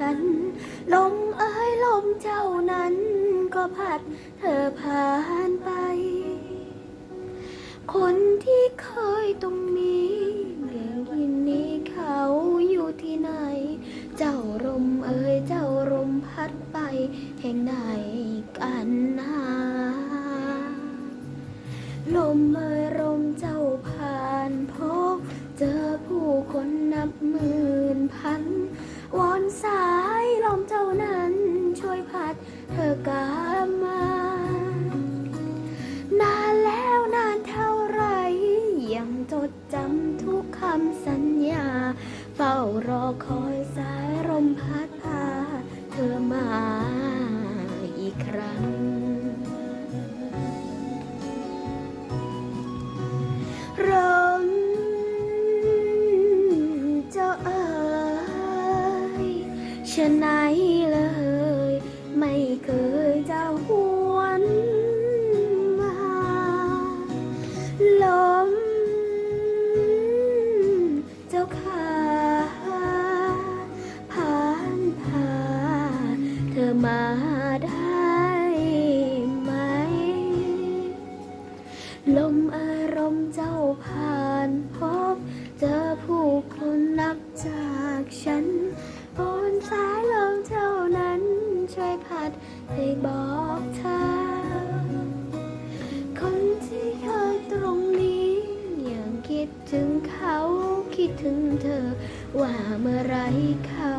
ฉัน ลมเอ้ยลมเจ้านั้น ก็พัดเธอผ่านไป คนที่เคยตรงนี้เรื่องยินนี้เขาอยู่ที่ไหน เจ้าลมเอ้ยเจ้าลมพัดไปแห่งไหนกันนะ พัน วอนสายลมเจ้านั้นช่วยพัดเธอกลับมา นานแล้วนานเท่าไร ยังจดจำทุกคำสัญญา เฝ้ารอคอยสาย ชะไหนเลยไม่เคยจะหวนมาลมเจ้าขาผ่านผ่านเธอมาได้ไหม ลมอารมณ์เจ้าผ่านพบ เจอผู้คนนับจากฉัน สายลมเท่านั้นช่วยพัดให้บอกเธอ คนที่เคยตรงนี้ยังคิดถึงเขาคิดถึงเธอ ว่าเมื่อไรเขา